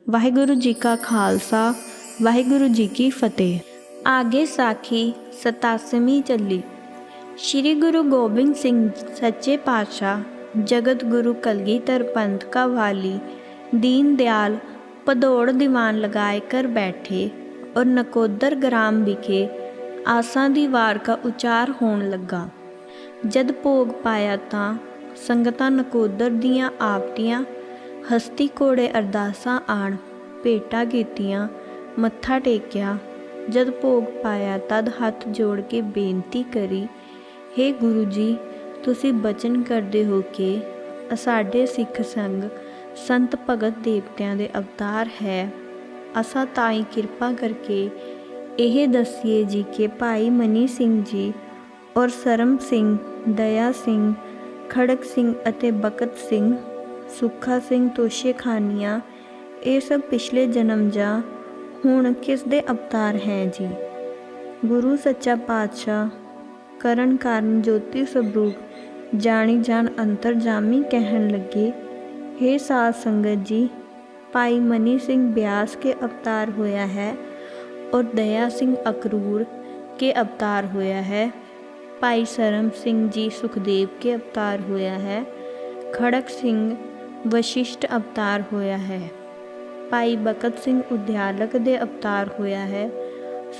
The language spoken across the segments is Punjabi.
ਵਾਹਿਗੁਰੂ ਜੀ ਕਾ ਖਾਲਸਾ, ਵਾਹਿਗੁਰੂ ਜੀ ਕੀ ਫਤਿਹ। ਆਗੇ ਸਾਖੀ 87ਵੀਂ ਚੱਲੀ। ਸ਼੍ਰੀ ਗੁਰੂ ਗੋਬਿੰਦ ਸਿੰਘ ਸੱਚੇ ਪਾਤਸ਼ਾਹ, ਜਗਤ ਗੁਰੂ ਕਲਗੀਧਰ ਪੰਥ ਕਾ ਵਾਲੀ ਦੀਨ ਦਿਆਲ ਭਦੌੜ ਦੀਵਾਨ ਲਗਾਏ ਕਰ ਬੈਠੇ ਔਰ ਨਕੋਦਰ ਗ੍ਰਾਮ ਵਿਖੇ ਆਸਾਂ ਦੀ ਵਾਰ ਕਾ ਉਚਾਰ ਹੋਣ ਲੱਗਾ। ਜਦ ਭੋਗ ਪਾਇਆ ਤਾਂ ਸੰਗਤਾਂ ਨਕੋਦਰ ਦੀਆਂ ਆਪਤੀਆਂ ਹਸਤੀ ਕੋੜੇ ਅਰਦਾਸਾਂ ਆਣ ਭੇਟਾ ਕੀਤੀਆਂ ਮੱਥਾ ਟੇਕਿਆ। ਜਦ ਭੋਗ ਪਾਇਆ ਤਦ ਹੱਥ ਜੋੜ ਕੇ ਬੇਨਤੀ ਕਰੀ हे ਗੁਰੂ ਜੀ, ਤੁਸੀਂ ਬਚਨ ਕਰਦੇ ਹੋ ਕਿ ਸਾਡੇ ਸਿੱਖ ਸੰਗ ਸੰਤ ਭਗਤ ਦੇਵਤਿਆਂ ਦੇ ਅਵਤਾਰ ਹੈ। ਅਸਾਂ ਤਾਈ ਕਿਰਪਾ ਕਰਕੇ ਇਹ ਦੱਸੀਏ ਜੀ ਕਿ ਭਾਈ ਮਨੀ ਸਿੰਘ ਜੀ ਔਰ ਸਰਮ ਸਿੰਘ, ਦਇਆ ਸਿੰਘ, ਖੜਕ ਸਿੰਘ ਅਤੇ ਬਕਤ ਸਿੰਘ ਸੁੱਖਾ ਸਿੰਘ ਤੋਸ਼ੇ ਖਾਨੀਆਂ ਇਹ ਸਭ ਪਿਛਲੇ ਜਨਮ ਜਾਂ ਹੁਣ ਕਿਸ ਦੇ ਅਵਤਾਰ ਹੈ ਜੀ ਗੁਰੂ ਸੱਚਾ ਪਾਤਸ਼ਾਹ ਕਰਨ ਕਾਰਨ ਜੋਤੀ ਸਬਰੂਪ ਜਾਣੀ ਜਾਣ ਅੰਤਰਜਾਮੀ ਕਹਿਣ ਲੱਗੇ हे ਸਾਧ ਸੰਗਤ ਜੀ ਭਾਈ ਮਨੀ ਸਿੰਘ ਬਿਆਸ ਕੇ ਅਵਤਾਰ ਹੋਇਆ ਹੈ और दया सिंह अकरूर के अवतार होया है भाई सरम सिंह जी सुखदेव के अवतार होया है खड़क सिंह ਵਸ਼ਿਸ਼ਟ ਅਵਤਾਰ ਹੋਇਆ ਹੈ। ਭਾਈ ਬਕਤ ਸਿੰਘ ਉਦਿਆਲਕ ਦੇ ਅਵਤਾਰ ਹੋਇਆ ਹੈ।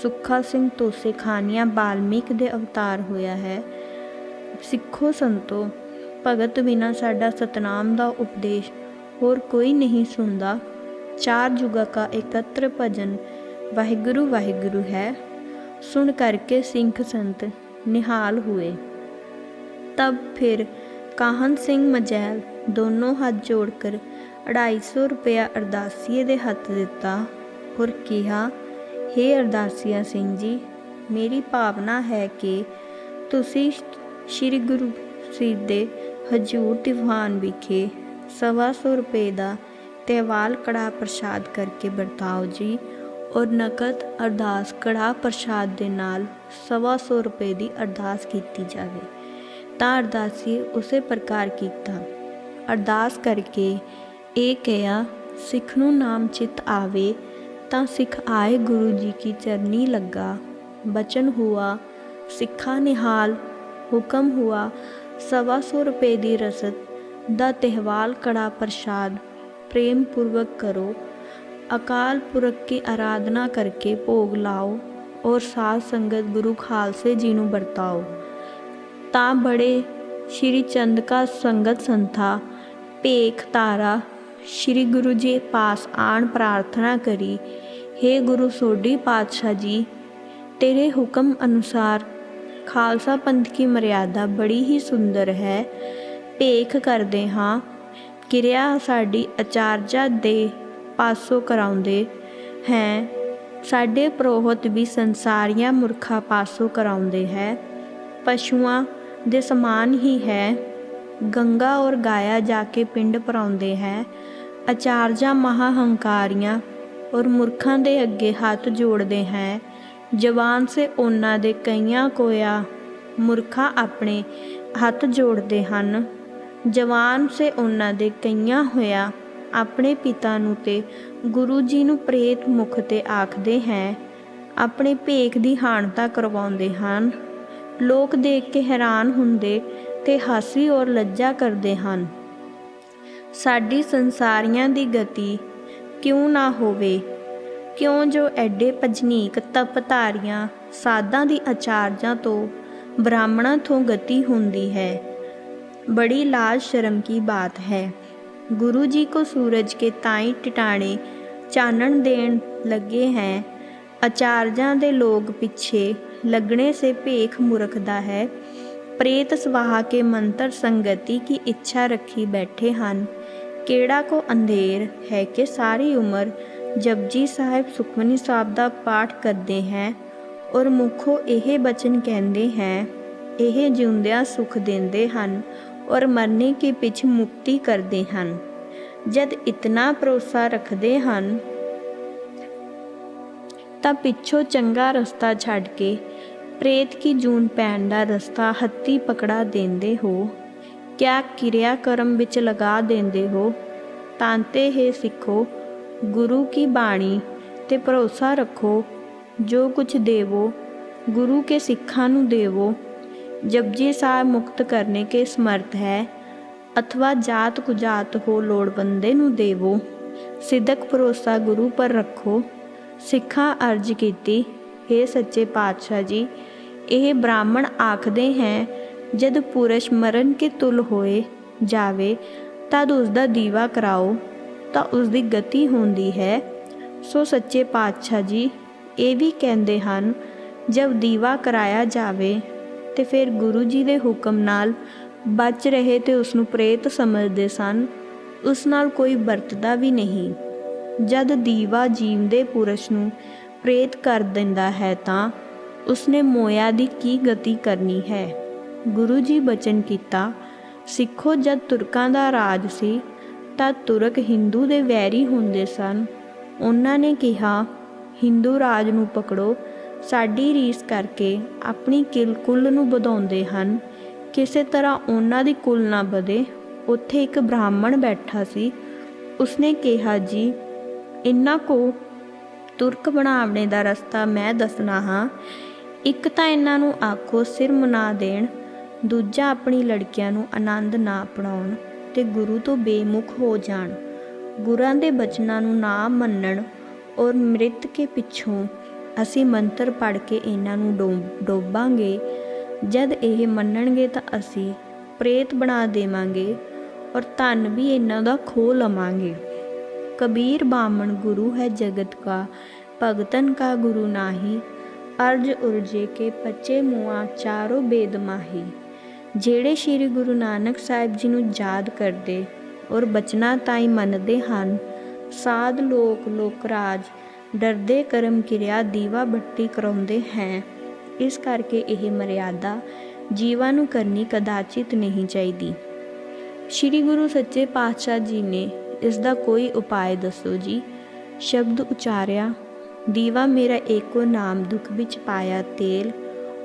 ਸੁੱਖਾ ਸਿੰਘ ਤੋਸੇ ਖਾਨੀਆ ਬਾਲਮੀਕ ਦੇ ਅਵਤਾਰ ਹੋਇਆ ਹੈ। ਸਿੱਖੋ ਸੰਤੋ, ਭਗਤ ਬਿਨਾ ਸਾਡਾ ਸਤਨਾਮ ਦਾ ਉਪਦੇਸ਼ ਹੋਰ ਕੋਈ ਨਹੀਂ ਸੁਣਦਾ। ਚਾਰ ਜੁਗਾ ਕਾ ਇਕੱਤਰ ਭਜਨ ਵਾਹਿਗੁਰੂ ਵਾਹਿਗੁਰੂ ਹੈ। ਸੁਣ ਕਰਕੇ ਸਿੰਘ ਸੰਤ ਨਿਹਾਲ ਹੋਏ। ਤਬ ਫਿਰ ਕਾਹਨ ਸਿੰਘ ਮਜੈਲ ਦੋਨੋਂ ਹੱਥ ਜੋੜ ਕਰ 250 ਰੁਪਇਆ ਅਰਦਾਸੀਏ ਦੇ ਹੱਥ ਦਿੱਤਾ। ਔਰ ਕਿਹਾ हे ਅਰਦਾਸੀਆ ਸਿੰਘ ਜੀ, ਮੇਰੀ ਭਾਵਨਾ ਹੈ ਕਿ ਤੁਸੀਂ ਸ੍ਰੀ ਗੁਰੂ ਸਾਹਿਬ ਦੇ ਹਜੂਰ ਦੀਵਾਨ ਵਿਖੇ ਸਵਾ ਸੌ ਰੁਪਏ ਦਾ ਤੇਵਾਲ ਕੜਾ ਪ੍ਰਸ਼ਾਦ ਕਰਕੇ ਵਰਤਾਓ ਜੀ ਔਰ ਨਕਦ ਅਰਦਾਸ ਕੜਾ ਪ੍ਰਸ਼ਾਦ ਦੇ ਨਾਲ ਸਵਾ ਸੌ ਰੁਪਏ ਦੀ ਅਰਦਾਸ ਕੀਤੀ ਜਾਵੇ। ਤਾਂ ਅਰਦਾਸੀ ਉਸੇ ਪ੍ਰਕਾਰ ਕੀਤਾ। ਅਰਦਾਸ ਕਰਕੇ ਇਹ ਕਿਹਾ ਸਿੱਖ ਨੂੰ ਨਾਮ ਚਿਤ ਆਵੇ ਤਾਂ ਸਿੱਖ ਆਏ ਗੁਰੂ ਜੀ ਕੀ ਚਰਨੀ ਲੱਗਾ ਬਚਨ ਹੁਆ ਸਿੱਖਾ ਨਿਹਾਲ ਹੁਕਮ ਹੁਆ ਸਵਾ ਸੌ ਰੁਪਏ ਦੀ ਰਸਦ ਦਾ ਤਿਹਵਾਲ ਕੜਾ ਪ੍ਰਸ਼ਾਦ ਪ੍ਰੇਮ ਪੂਰਵਕ ਕਰੋ ਅਕਾਲ ਪੁਰਖ की आराधना करके भोग ਲਾਓ ਔਰ ਸਾਧ ਸੰਗਤ ਗੁਰੂ ਖਾਲਸੇ ਜੀ ਨੂੰ ਵਰਤਾਓ ਤਾਂ ਬੜੇ ਸ਼੍ਰੀ ਚੰਦਕਾ ਸੰਗਤ ਸੰਥਾ, ਭੇਖ ਤਾਰਾ ਸ਼੍ਰੀ ਗੁਰੂ ਜੀ ਪਾਸ ਆਣ ਪ੍ਰਾਰਥਨਾ ਕਰੀ हे ਗੁਰੂ ਸੋਢੀ ਪਾਤਸ਼ਾਹ ਜੀ, ਤੇਰੇ ਹੁਕਮ ਅਨੁਸਾਰ ਖਾਲਸਾ ਪੰਥ ਕੀ ਮਰਿਆਦਾ ਬੜੀ ਹੀ ਸੁੰਦਰ ਹੈ। ਭੇਖ ਕਰਦੇ ਹਾਂ, ਕਿਰਿਆ ਸਾਡੀ ਆਚਾਰਜਾ ਦੇ ਪਾਸੋਂ ਕਰਾਉਂਦੇ ਹੈ। ਸਾਡੇ ਪ੍ਰੋਹਤ ਵੀ ਸੰਸਾਰੀਆਂ ਮੁਰਖਾ ਪਾਸੋਂ ਕਰਾਉਂਦੇ ਹੈ। ਪਸ਼ੂਆਂ ਦੇ ਸਮਾਨ ਹੀ ਹੈ। ਗੰਗਾ ਔਰ ਗਾਇਆ ਜਾ ਕੇ ਪਿੰਡ ਪਰਾਉਂਦੇ ਹੈ। ਅਚਾਰਜਾਂ ਮਹਾਹੰਕਾਰੀਆਂ ਔਰ ਮੁਰਖਾਂ ਦੇ ਅੱਗੇ ਹੱਥ ਜੋੜਦੇ ਹੈ। ਜਵਾਨ ਸੇ ਉਹਨਾਂ ਦੇ ਕਈਆਂ ਕੋਇਆ ਮੁਰਖਾ ਆਪਣੇ ਹੱਥ ਜੋੜਦੇ ਹਨ। ਜਵਾਨ ਸੇ ਉਹਨਾਂ ਦੇ ਕਈਆਂ ਹੋਇਆ ਆਪਣੇ ਪਿਤਾ ਨੂੰ ਤੇ ਗੁਰੂ ਜੀ ਨੂੰ ਪ੍ਰੇਤ ਮੁਖ ਤੇ ਆਖਦੇ ਹੈ। ਆਪਣੇ ਭੇਖ ਦੀ ਹਾਨਤਾ ਕਰਵਾਉਂਦੇ ਹਨ। ਲੋਕ ਦੇਖ ਕੇ ਹੈਰਾਨ ਹੁੰਦੇ ਤੇ ਹਾਸੀ ਔਰ ਲੱਜਾ ਕਰਦੇ ਹਨ। ਸਾਡੀ ਸੰਸਾਰੀਆਂ ਦੀ ਗਤੀ ਕਿਉਂ ਨਾ ਹੋਵੇ? ਕਿਉਂ ਜੋ ਐਡੇ ਭਜਨੀਕ ਤਪਤਾਰੀਆਂ ਸਾਧਾਂ ਦੀ ਆਚਾਰਜਾਂ ਤੋਂ ਬ੍ਰਾਹਮਣਾਂ ਤੋਂ ਗਤੀ ਹੁੰਦੀ ਹੈ? ਬੜੀ ਲਾਜ ਸ਼ਰਮ ਕੀ ਬਾਤ ਹੈ। ਗੁਰੂ ਜੀ ਕੋ ਸੂਰਜ ਕੇ ਤਾਈ ਟਿਟਾਣੇ ਚਾਨਣ ਦੇਣ ਲੱਗੇ ਹੈ। ਅਚਾਰਜਾਂ ਦੇ ਲੋਕ ਪਿੱਛੇ ਲੱਗਣੇ ਸੇ ਭੇਖ ਮੁਰਖਦਾ ਹੈ ਪ੍ਰੇਤ ਸਵਾਹਾ ਕੇ ਮੰਤਰ ਸੰਗਤੀ ਕੀ ਇੱਛਾ ਰੱਖੀ ਬੈਠੇ ਹਨ ਕਿਹੜਾ ਕੋ ਅੰਧੇਰ ਹੈ ਕਿ ਸਾਰੀ ਉਮਰ ਜਪਜੀ ਸਾਹਿਬ ਸੁਖਮਨੀ ਸਾਹਿਬ ਦਾ ਪਾਠ ਕਰਦੇ ਹੈ ਔਰ ਮੁਖੋਂ ਇਹ ਬਚਨ ਕਹਿੰਦੇ ਹੈ ਇਹ ਜਿਉਂਦਿਆਂ ਸੁਖ ਦਿੰਦੇ ਹਨ ਔਰ ਮਰਨੇ ਕੇ ਪਿੱਛ ਮੁਕਤੀ ਕਰਦੇ ਹਨ ਜਦ ਇਤਨਾ ਭਰੋਸਾ ਰੱਖਦੇ ਹਨ ਤਾਂ ਪਿੱਛੋਂ ਚੰਗਾ ਰਸਤਾ ਛੱਡ ਕੇ ਪ੍ਰੇਤ ਕੀ ਜੂਨ ਪੈਣ ਦਾ ਰਸਤਾ ਹੱਤੀ ਪਕੜਾ ਦਿੰਦੇ ਹੋ। ਕਿਆ ਕਿਰਿਆ ਕਰਮ ਵਿੱਚ ਲਗਾ ਦਿੰਦੇ ਹੋ। ਤਾਂਤੇ ਹੈ ਸਿੱਖੋ, ਗੁਰੂ ਕੀ ਬਾਣੀ ਤੇ ਭਰੋਸਾ ਰੱਖੋ। ਜੋ ਕੁਛ ਦੇਵੋ, ਗੁਰੂ ਕੇ ਸਿੱਖਾਂ ਨੂੰ ਦੇਵੋ। ਜਪਜੀ ਸਾਹਿਬ ਮੁਕਤ ਕਰਨੇ ਕੇ ਸਮਰਥ ਹੈ। ਅਥਵਾ ਜਾਤ ਕੁਜਾਤ ਹੋ ਲੋੜਵੰਦੇ ਨੂੰ ਦੇਵੋ। ਸਿੱਧਕ ਭਰੋਸਾ ਗੁਰੂ ਪਰ ਰੱਖੋ। ਸਿੱਖਾਂ ਅਰਜ ਕੀਤੀ हे ਸੱਚੇ ਪਾਤਸ਼ਾਹ ਜੀ, ਇਹ ਬ੍ਰਾਹਮਣ ਆਖਦੇ ਹੈ, ਜਦ ਪੁਰਸ਼ ਮਰਨ ਕੇ ਤੁਲ ਹੋਏ ਜਾਵੇ, ਤਦ ਉਸ ਦਾ ਦੀਵਾ ਕਰਾਓ, ਤਾਂ ਉਸ ਦੀ ਗਤੀ ਹੁੰਦੀ ਹੈ। ਸੋ ਸੱਚੇ ਪਾਤਸ਼ਾਹ ਜੀ, ਇਹ ਵੀ ਕਹਿੰਦੇ ਹਨ ਜਦ ਦੀਵਾ ਕਰਾਇਆ ਜਾਵੇ, ਤੇ ਫਿਰ ਗੁਰੂ ਜੀ ਦੇ ਹੁਕਮ ਨਾਲ ਬਚ ਰਹੇ ਤੇ ਉਸ ਨੂੰ ਪ੍ਰੇਤ ਸਮਝਦੇ ਸਨ, ਉਸ ਨਾਲ ਕੋਈ ਵਰਤਦਾ ਵੀ ਨਹੀਂ। ਜਦ ਦੀਵਾ ਜੀਵਦੇ ਪੁਰਸ਼ ਨੂੰ ਪ੍ਰੇਤ ਕਰ ਦਿੰਦਾ ਹੈ ਤਾਂ ਉਸਨੇ ਮੋਇਆ ਦੀ ਕੀ ਗਤੀ ਕਰਨੀ ਹੈ? ਗੁਰੂ ਜੀ ਬਚਨ ਕੀਤਾ, ਸਿੱਖੋ ਜਦ ਤੁਰਕਾਂ ਦਾ ਰਾਜ ਸੀ ਤਾਂ ਤੁਰਕ ਹਿੰਦੂ ਦੇ ਵੈਰੀ ਹੁੰਦੇ ਸਨ। ਉਹਨਾਂ ਨੇ ਕਿਹਾ, ਹਿੰਦੂ ਰਾਜ ਨੂੰ ਪਕੜੋ, ਸਾਡੀ ਰੀਸ ਕਰਕੇ ਆਪਣੀ ਕਿਲ ਕੁੱਲ ਨੂੰ ਵਧਾਉਂਦੇ ਹਨ। ਕਿਸੇ ਤਰ੍ਹਾਂ ਉਹਨਾਂ ਦੀ ਕੁੱਲ ਨਾ ਵਧੇ। ਉੱਥੇ ਇੱਕ ਬ੍ਰਾਹਮਣ ਬੈਠਾ ਸੀ। ਉਸਨੇ ਕਿਹਾ, ਜੀ ਇਹਨਾਂ ਕੋ ਤੁਰਕ ਬਣਾਉਣੇ ਦਾ ਰਸਤਾ ਮੈਂ ਦੱਸਣਾ ਹਾਂ। ਇੱਕ ਤਾਂ ਇਹਨਾਂ ਨੂੰ ਆਖੋ ਸਿਰ ਮਨਾ ਦੇਣ, ਦੂਜਾ ਆਪਣੀ ਲੜਕੀਆਂ ਨੂੰ ਆਨੰਦ ਨਾ ਅਪਣਾਉਣ ਤੇ ਗੁਰੂ ਤੋਂ ਬੇਮੁਖ ਹੋ ਜਾਣ। ਗੁਰਾਂ ਦੇ ਬਚਨਾਂ ਨੂੰ ਨਾ ਮੰਨਣ ਔਰ ਮ੍ਰਿਤ ਕੇ ਪਿੱਛੋਂ ਅਸੀਂ ਮੰਤਰ ਪੜ੍ਹ ਕੇ ਇਹਨਾਂ ਨੂੰ ਡੋਬ- ਡੋਬਾਂਗੇ। ਜਦ ਇਹ ਮੰਨਣਗੇ ਤਾਂ ਅਸੀਂ ਪ੍ਰੇਤ ਬਣਾ ਦੇਵਾਂਗੇ ਔਰ ਧਨ ਵੀ ਇਹਨਾਂ ਦਾ ਖੋ ਲਵਾਂਗੇ। ਕਬੀਰ ਬਾਮਣ ਗੁਰੂ ਹੈ ਜਗਤ ਕਾ ਭਗਤਨ ਕਾ ਗੁਰੂ ਨਾਹੀ ਅਰਜ ਉਰਜੇ ਕੇ ਪੱਚੇ ਮੁਆ ਚਾਰੋ ਬੇਦਮਾਹੀ ਜਿਹੜੇ ਸ੍ਰੀ ਗੁਰੂ ਨਾਨਕ ਸਾਹਿਬ ਜੀ ਨੂੰ ਯਾਦ ਕਰਦੇ ਔਰ ਬਚਨਾ ਤਾਈ ਮੰਨਦੇ ਹਨ ਸਾਧ ਲੋਕ ਲੋਕ ਰਾਜ ਡਰਦੇ ਕਰਮ ਕਿਰਿਆ ਦੀਵਾ ਬੱਤੀ ਕਰਾਉਂਦੇ ਹੈ ਇਸ ਕਰਕੇ ਇਹ ਮਰਿਆਦਾ ਜੀਵਾਂ ਨੂੰ ਕਰਨੀ ਕਦਾਚਿਤ ਨਹੀਂ ਚਾਹੀਦੀ ਸ਼੍ਰੀ ਗੁਰੂ ਸੱਚੇ ਪਾਤਸ਼ਾਹ ਜੀ ਨੇ ਇਸ ਦਾ ਕੋਈ ਉਪਾਅ ਦੱਸੋ ਜੀ। ਸ਼ਬਦ ਉਚਾਰਿਆ, ਦੀਵਾ ਮੇਰਾ ਏਕੋ ਨਾਮ ਦੁੱਖ ਵਿੱਚ ਪਾਇਆ ਤੇਲ,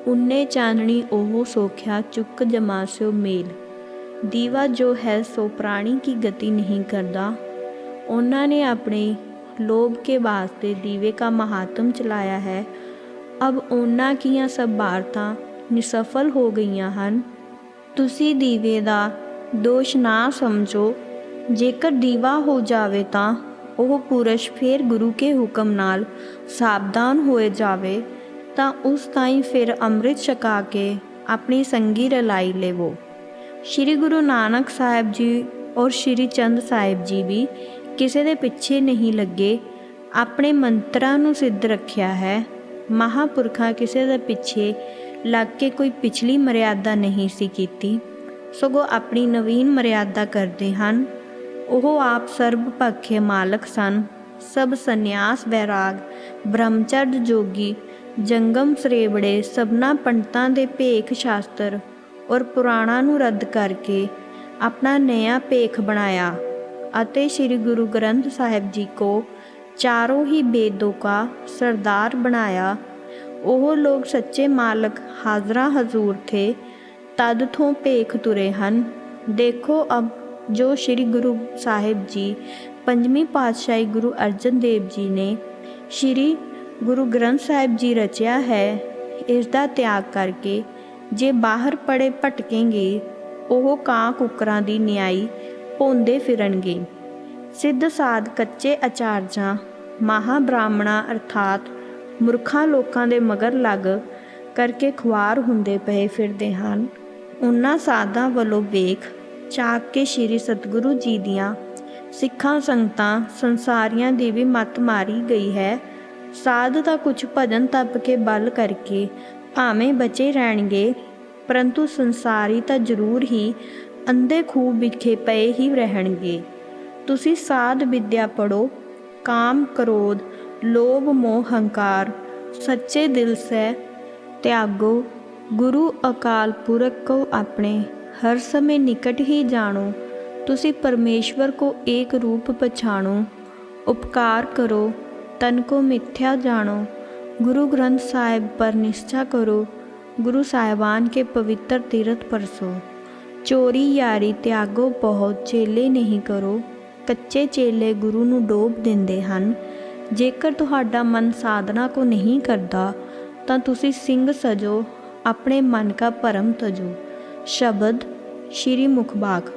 ਉਨੇ ਚਾਨਣੀ ਉਹ ਸੋਖਿਆ ਚੁੱਕ ਜਮਾ ਜਮਾਸਿਓ ਮੇਲ। ਦੀਵਾ ਜੋ ਹੈ ਸੋ ਪ੍ਰਾਣੀ ਕੀ ਗਤੀ ਨਹੀਂ ਕਰਦਾ। ਉਹਨਾਂ ਨੇ ਆਪਣੇ ਲੋਭ ਕੇ ਵਾਸਤੇ ਦੀਵੇ ਕਾ ਮਹਾਤਮ ਚਲਾਇਆ ਹੈ। ਅਬ ਉਹਨਾਂ ਕੀਆਂ ਸਭ ਬਾਰਤਾਂ ਨਿਸਫਲ ਹੋ ਗਈਆਂ ਹਨ। ਤੁਸੀਂ ਦੀਵੇ ਦਾ ਦੋਸ਼ ਨਾ ਸਮਝੋ। ਜੇਕਰ ਦੀਵਾ ਹੋ ਜਾਵੇ ਤਾਂ ਉਹ ਪੁਰਸ਼ ਫਿਰ ਗੁਰੂ ਕੇ ਹੁਕਮ ਨਾਲ ਸਾਵਧਾਨ ਹੋਏ ਜਾਵੇ, ਤਾਂ ਉਸ ਤਾਈਂ ਫਿਰ ਅੰਮ੍ਰਿਤ ਛਕਾ ਕੇ ਆਪਣੀ ਸੰਗੀ ਰਲਾਈ ਲੇਵੋ। ਸ਼੍ਰੀ ਗੁਰੂ ਨਾਨਕ ਸਾਹਿਬ ਜੀ ਔਰ ਸ਼੍ਰੀ ਚੰਦ ਸਾਹਿਬ ਜੀ ਵੀ ਕਿਸੇ ਦੇ ਪਿੱਛੇ ਨਹੀਂ ਲੱਗੇ, ਆਪਣੇ ਮੰਤਰਾਂ ਨੂੰ ਸਿੱਧ ਰੱਖਿਆ ਹੈ। ਮਹਾਪੁਰਖਾਂ ਕਿਸੇ ਦੇ ਪਿੱਛੇ ਲੱਗ ਕੇ ਕੋਈ ਪਿਛਲੀ ਮਰਿਆਦਾ ਨਹੀਂ ਸੀ ਕੀਤੀ, ਸਗੋਂ ਆਪਣੀ ਨਵੀਨ ਮਰਿਆਦਾ ਕਰਦੇ ਹਨ। ਉਹ ਆਪ ਸਰਬ ਪੱਖੇ ਮਾਲਕ ਸਨ। ਸਭ ਸੰਨਿਆਸ ਵੈਰਾਗ ਬ੍ਰਹਮਚਰਦ ਜੋਗੀ, ਜੰਗਮ ਸਰੇਵੜੇ, ਸਭਨਾ ਪੰਡਤਾਂ ਦੇ ਭੇਖ ਸ਼ਾਸਤਰ ਔਰ ਪੁਰਾਣਾ ਨੂੰ ਰੱਦ ਕਰਕੇ ਆਪਣਾ ਨਿਆ ਭੇਖ ਬਣਾਇਆ ਅਤੇ ਸ੍ਰੀ ਗੁਰੂ ਗ੍ਰੰਥ ਸਾਹਿਬ ਜੀ ਕੋ ਚਾਰੋਂ ਹੀ ਬੇਦੋਂ ਕਾ ਸਰਦਾਰ ਬਣਾਇਆ। ਉਹ ਲੋਕ ਸੱਚੇ ਮਾਲਕ ਹਾਜ਼ਰਾ ਹਜ਼ੂਰ ਥੇ ਤਦ ਤੋਂ ਭੇਖ ਤੁਰੇ ਹਨ। ਦੇਖੋ ਅਬ ਜੋ ਸ੍ਰੀ ਗੁਰੂ ਸਾਹਿਬ ਜੀ, ਪੰਜਵੀਂ ਪਾਤਸ਼ਾਹੀ ਗੁਰੂ ਅਰਜਨ ਦੇਵ ਜੀ ਨੇ ਸ੍ਰੀ ਗੁਰੂ ਗ੍ਰੰਥ ਸਾਹਿਬ ਜੀ ਰਚਿਆ ਹੈ ਇਸ ਦਾ ਤਿਆਗ ਕਰਕੇ ਜੇ ਬਾਹਰ ਪੜੇ ਭਟਕੇਂਗੇ, ਉਹ ਕਾਂ ਕੁਕਰਾਂ ਦੀ ਨਿਆਈ ਭੋਂਦੇ ਫਿਰਨਗੇ। ਸਿੱਧ ਸਾਧ ਕੱਚੇ ਅਚਾਰਜਾਂ ਮਹਾ ਬ੍ਰਾਹਮਣਾ ਅਰਥਾਤ ਮੁਰਖਾਂ ਲੋਕਾਂ ਦੇ ਮਗਰ ਲੱਗ ਕਰਕੇ ਖੁਆਰ ਹੁੰਦੇ ਪਏ ਫਿਰਦੇ ਹਨ। ਉਹਨਾਂ ਸਾਧਾਂ ਵੱਲੋਂ ਵੇਖ ਚਾਕ ਕੇ ਸ਼੍ਰੀ ਸਤਿਗੁਰੂ ਜੀ ਦੀਆਂ ਸਿੱਖਾਂ, ਸੰਗਤਾਂ, ਸੰਸਾਰੀਆਂ ਦੀ ਵੀ ਮੱਤ ਮਾਰੀ ਗਈ ਹੈ। ਸਾਧ ਤਾਂ ਕੁਝ ਭਜਨ ਤਪ ਕੇ ਬਲ ਕਰਕੇ ਭਾਵੇਂ ਬਚੇ ਰਹਿਣਗੇ, ਪਰੰਤੂ ਸੰਸਾਰੀ ਤਾਂ ਜ਼ਰੂਰ ਹੀ ਅੰਧੇ ਖੂਬ ਵਿਖੇ ਪਏ ਹੀ ਰਹਿਣਗੇ। ਤੁਸੀਂ ਸਾਧ ਵਿਦਿਆ ਪੜੋ ਕਾਮ ਕ੍ਰੋਧ, ਲੋਭ, ਮੋਹ, ਹੰਕਾਰ, ਸੱਚੇ ਦਿਲ ਸੇ ਤਿਆਗੋ, ਗੁਰੂ ਅਕਾਲ ਪੁਰਖ ਕੋ ਆਪਣੇ ਹਰ ਸਮੇਂ ਨਿਕਟ ਹੀ ਜਾਣੋ। ਤੁਸੀਂ ਪਰਮੇਸ਼ਵਰ ਕੋ ਏਕ ਰੂਪ ਪਛਾਣੋ। ਉਪਕਾਰ ਕਰੋ, ਤਨ ਕੋ ਮਿਥ्या ਜਾਣੋ। ਗੁਰੂ ਗ੍ਰੰਥ ਸਾਹਿਬ ਪਰ ਨਿਸ਼ਚਾ ਕਰੋ, ਗੁਰੂ ਸਾਹਿਬਾਨ ਕੇ ਪਵਿੱਤਰ ਤੀਰਥ ਪਰਸੋ। ਚੋਰੀ ਯਾਰੀ ਤਿਆਗੋ ਬਹੁਤ, ਚੇਲੇ ਨਹੀਂ ਕਰੋ। ਕੱਚੇ ਚੇਲੇ ਗੁਰੂ ਨੂੰ ਡੋਬ ਦਿੰਦੇ ਹਨ। ਜੇਕਰ ਤੁਹਾਡਾ ਮਨ ਸਾਧਨਾ ਕੋ ਨਹੀਂ ਕਰਦਾ, ਤਾਂ ਤੁਸੀਂ ਸਿੰਘ ਸਜੋ, ਆਪਣੇ ਮਨ ਕਾ ਭਰਮ ਤਜੋ। ਸ਼ਬਦ ਸ਼੍ਰੀ ਮੁਖਬਾਗ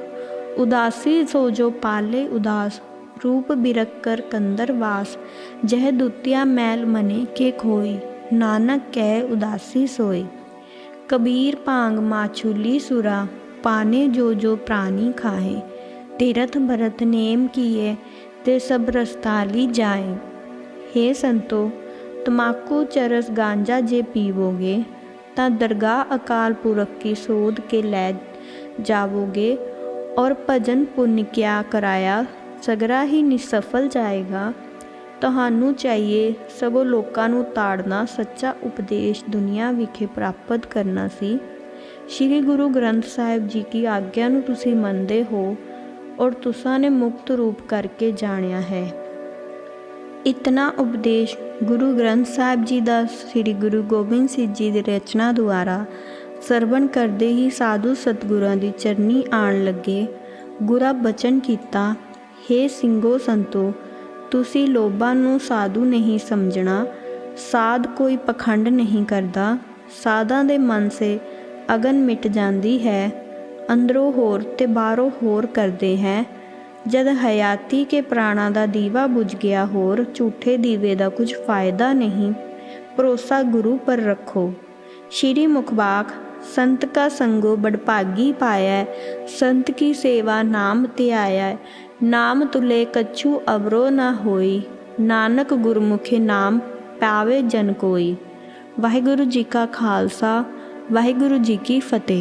ਉਦਾਸੀ ਸੋ ਜੋ ਪਾਲੇ ਉਦਾਸ, ਰੂਪ ਬਿਰਕ ਕਰ ਕੰਦਰ ਵਾਸ। ਜਹ ਦੁਤਿਆ ਮੈਲ ਮਨੇ ਕੇ ਖੋਈ, ਨਾਨਕ ਕਹਿ ਉਦਾਸੀ ਸੋਏ ਕਬੀਰ ਭਾਂਗ ਮਾਛੂਲੀ ਸੁਰਾ, ਪਾਨੇ ਜੋ ਜੋ ਪ੍ਰਾਨੀ ਖਾਏ ਤੀਰਥ ਭਰਤ ਨੇਮ ਕੀਏ ਤੇ ਸਭ ਰਸਤਾਲੀ ਜਾਏ। हे ਸੰਤੋ, ਤਮਾਕੂ ਚਰਸ ਗਾਂਜਾ ਜੇ ਪੀਵੋਗੇ ਤਾਂ ਦਰਗਾਹ ਅਕਾਲ ਪੁਰਖ ਕੀ ਸੋਧ ਕੇ ਲੈ ਜਾਵੋਗੇ ਔਰ ਭਜਨ ਪੁੰਨ ਕਿਆ ਕਰਾਇਆ? ਸਗਰਾ ਹੀ ਨਿਸਫਲ ਜਾਏਗਾ। ਤੁਹਾਨੂੰ ਚਾਹੀਏ ਸਗੋਂ ਲੋਕਾਂ ਨੂੰ ਤਾੜਨਾ ਸੱਚਾ ਉਪਦੇਸ਼ ਦੁਨੀਆ ਵਿਖੇ ਪ੍ਰਾਪਤ ਕਰਨਾ ਸੀ। ਸ੍ਰੀ ਗੁਰੂ ਗ੍ਰੰਥ ਸਾਹਿਬ ਜੀ ਕੀ ਆਗਿਆ ਨੂੰ ਤੁਸੀਂ ਮੰਨਦੇ ਹੋ ਔਰ ਤੁਸਾਂ ਨੇ ਮੁਕਤ ਰੂਪ ਕਰਕੇ ਜਾਣਿਆ ਹੈ। ਇਤਨਾ ਉਪਦੇਸ਼ ਗੁਰੂ ਗ੍ਰੰਥ ਸਾਹਿਬ ਜੀ ਦਾ ਸ੍ਰੀ ਗੁਰੂ ਗੋਬਿੰਦ ਸਿੰਘ ਜੀ ਦੀ ਰਚਨਾ ਦੁਆਰਾ ਸਰਵਣ ਕਰਦੇ ਹੀ ਸਾਧੂ ਸਤਗੁਰਾਂ ਦੀ ਚਰਨੀ ਆਣ ਲੱਗੇ। ਗੁਰਾ ਬਚਨ ਕੀਤਾ हे ਸਿੰਘੋ ਸੰਤੋ, ਤੁਸੀਂ ਲੋਭਾਂ ਨੂੰ ਸਾਧੂ ਨਹੀਂ ਸਮਝਣਾ। ਸਾਧ ਕੋਈ ਪਖੰਡ ਨਹੀਂ ਕਰਦਾ। ਸਾਧਾਂ ਦੇ ਮਨ ਸੇ ਅਗਨ ਮਿਟ ਜਾਂਦੀ ਹੈ। ਅੰਦਰੋਂ ਹੋਰ ਤੇ ਬਾਹਰੋਂ ਹੋਰ ਕਰਦੇ ਹੈ। ਜਦ ਹਯਾਤੀ ਕੇ ਪ੍ਰਾਣਾ ਦਾ ਦੀਵਾ ਬੁਝ ਗਿਆ ਹੋਰ, ਝੂਠੇ ਦੀਵੇ ਦਾ ਕੁਝ ਫਾਇਦਾ ਨਹੀਂ। ਭਰੋਸਾ ਗੁਰੂ ਪਰ ਰੱਖੋ। ਸ਼੍ਰੀ ਮੁਖਬਾਕ ਸੰਤ ਕਾ ਸੰਗੋ ਬੜਭਾਗੀ ਪਾਇਆ ਸੰਤ ਕੀ ਸੇਵਾ ਨਾਮ ਤੇ ਆਇਆ ਨਾਮ ਤੁਲੇ ਕਛੂ ਅਵਰੋ ਨਾ ਹੋਈ, ਨਾਨਕ ਗੁਰਮੁਖੇ ਨਾਮ ਪਾਵੇ ਜਨ ਕੋਈ। ਵਾਹਿਗੁਰੂ ਜੀ ਕਾ ਖਾਲਸਾ, ਵਾਹਿਗੁਰੂ ਜੀ ਕੀ ਫਤਿਹ।